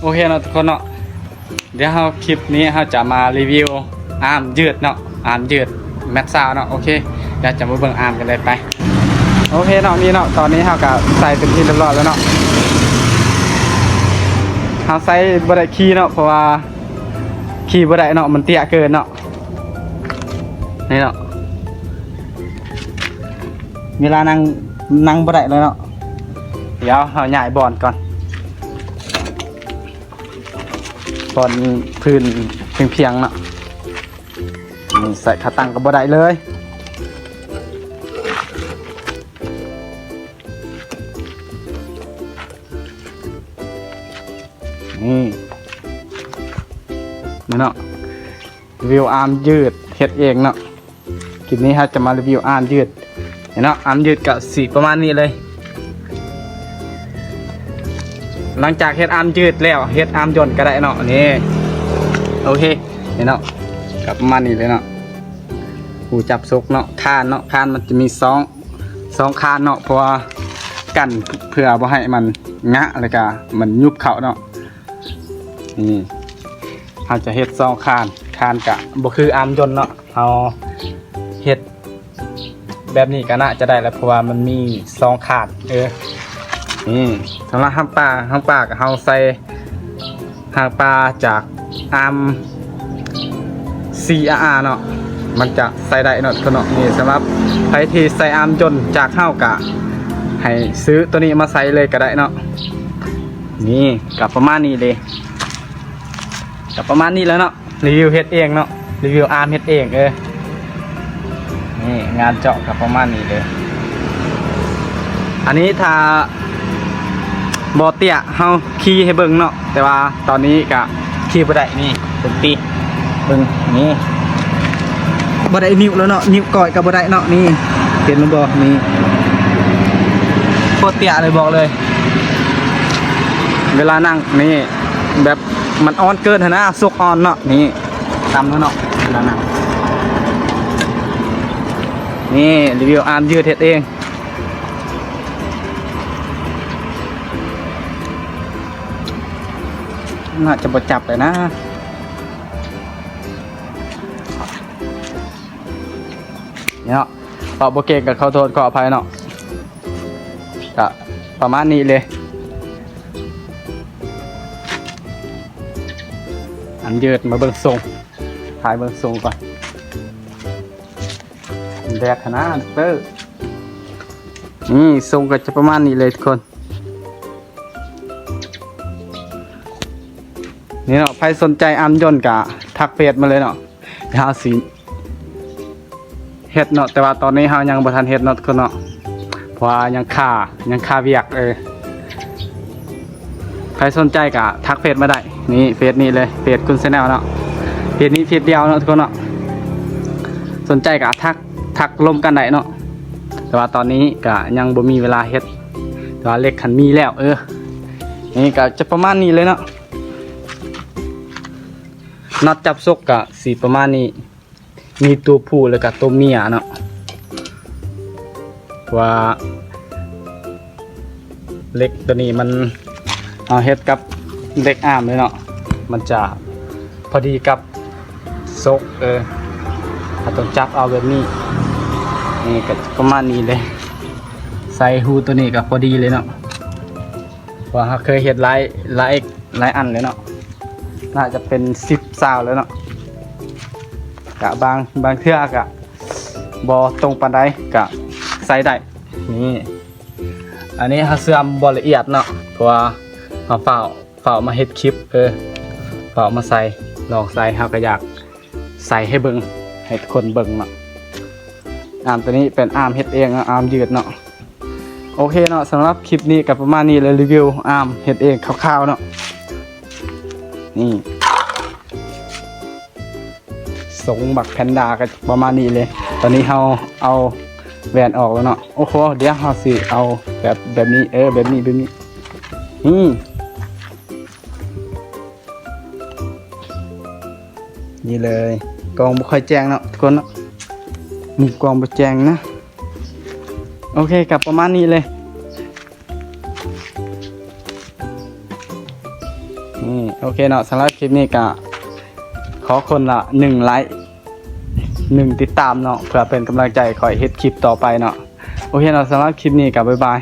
โอเคเนาะทุกคนเนาะเดี๋ยวเราคลิปนี้เราจะมารีวิวอาร์มยืดเนาะอาร์มยืดแมทซาวเนาะโอเคเดี๋ยวจะมาเบิ่งอาร์มกันเลยไปโอเคเนาะนี่เนาะตอนนี้เราก็ใส่เต็มที่เรียบร้อยแล้วเนาะเราใส่บ่ได้ขี่เนาะเพราะว่าขี่บ่ไดเนาะมันเตี้ยเกินเนาะนี่เนาะเวลานั่งนั่งบ่ไดเลยเนาะเดี๋ยวเราย้ายบอลก่อน บอนพื้นเพียงๆเนาะนี่ใส่ขาตั้งก็บ่ได้เลยนี่นี่เนาะรีวิวอาร์มยืดเฮ็ดเองเนาะคลิปนี้ครับจะมารีวิวอาร์มยืดเห็นเนาะอาร์มยืดกับสีประมาณนี้เลย หลังจากเฮ็ดอาร์มยืดแล้วเฮ็ดอาร์มย่นก็ได้เนาะนี่โอเคเห็นเนาะกับมาณนี้เลยเนาะหูจับซกเนาะคานเนาะคานมันจะมีสองสองคานเนาะเพราะว่ากันเพื่อบ่ให้มันงะเลยกะมันยุบเข่าเนาะนี่เราจะเฮ็ดซองคานคานกะบ่คืออาร์มยนเนาะเราเฮ็ดแบบนี้ก็น่าจะได้แล้วเพราะว่ามันมีซองคานเออ นี่สำหรับห้างปลาห้างปลากับเฮาใส่หางปลาจากอาร์ม CRR เนาะมันจะใส่ได้เนาะตัวเนาะนี่สำหรับใครที่ใส่อาร์มยนจากเฮากะให้ซื้อตัวนี้มาใส่เลยก็ได้เนาะนี่กับประมาณนี้เลยกับประมาณนี้แล้วเนาะรีวิวเฮ็ดเองเนาะรีวิวอาร์มเฮ็ดเองเออนี่งานเจาะกับประมาณนี้เลย อันนี้ถ้า บอเตียเฮาขี่ให้เบิ่งเนาะแต่ว่าตอนนี้ก็ขี่บ่ได้นี่เป็นปีเบิ่งนี่บ่ได้นิ้วแล้วเนาะนิ้วก้อยก็บ่ได้เนาะนี่เห็นมันบ่นี่โคตรเตี้ยเลยบอกเลย เวลานั่งนี่แบบมันอ่อนเกินนนะสุกอ่อนเนาะนี่ตำแล้วเนาะเวลานั่งนี่รีวิวอาร์มยืดเฮ็ดเอง น่าจะบดจับเลยนะเนี่ยเนาะตอบโบเกกับเขาโทษขออภัยเนาะก็ประมาณนี้เลย อันยืดมาเบิ่งทรงถ่ายเบิ่งทรงก่อนแดกขนาดเตอร์นี่ทรงก็จะประมาณนี้เลยทุกคน นี่เนาะใครสนใจอัมยนต์กะทักเฟซมาเลยเนาะเฮาสีเฮ็ดเนาะแต่ว่าตอนนี้เฮายังบ่ทันเฮ็ดเนาะคนเนาะเพราะว่ายังค่ายังค่าเวียกเออใครสนใจก็ทักเฟซมาได้ นี่เฟซนี้เลยเฟซคุณเซนแนลเนาะเฟซนี้เฟซเดียวเนาะทุกคนเนาะสนใจก็ทักทักลมกันได้เนาะแต่ว่าตอนนี้ก็ยังบ่มีเวลาเฮ็ดแต่ว่าเล็กขันมีแล้ว เออนี่ก็จะประมาณนี้เลยเนาะ นัดจับซกก็สีประมาณนี้ มีตัวผู้แล้วก็ตัวเมียเนาะว่าเล็กตัวนี้มันเอาเฮ็ดกับเด็กอ่ามเลยเนาะมันจะพอดีกับซกเออถ้าต้องจับเอาแบบนี้นี่ก็ประมาณนี้เลย ใส่ฮูตัวนี้ก็พอดีเลยเนาะเพราเคยเฮ็ดหลายหลายหลายอันเลยเนาะ น่าจะเป็นสิบซาวแล้วเนาะกะบางบางเทือกะบอตรงปานใดกะใส่ได้นี่อันนี้เขาเสื่อมบละเอียดเนาะเพราะว่าเขาเฝ้าเฝ้ามาเฮ็ดคลิปเออเฝ้ามาใส่ลองใส่เขาก็อยากใส่ให้เบิงให้คนเบิงเนาะอามตัวนี้เป็นอามเฮ็ดเองอามยืดเนาะโอเคเนาะสำหรับคลิปนี้กับประมาณนี้เลยรีวิวอามเฮ็ดเองคร่าวๆเนาะ นี่สงบักแพนด้าก็ประมาณนี้เลย ตอนนี้เราเอาแหวนออกแล้วเนาะโอ้โหเดี๋ยวเราสิเอาแบบแบบนี้ เออ แบบนี้แบบนี้นี่นี่เลยกองบ่ค่อยแจ้งเนาะทุกคนเนาะนี่กองบ่แจ้งนะ โอเคกับประมาณนี้เลย นี่โอเคเนาะสำหรับคลิปนี้ก็ขอคนละหนึ่งไลค์หนึ่งติดตามเนาะเพื่อเป็นกำลังใจคอยเฮ็ดคลิปต่อไปเนาะโอเคเนาะสำหรับคลิปนี้ก็บ๊ายบาย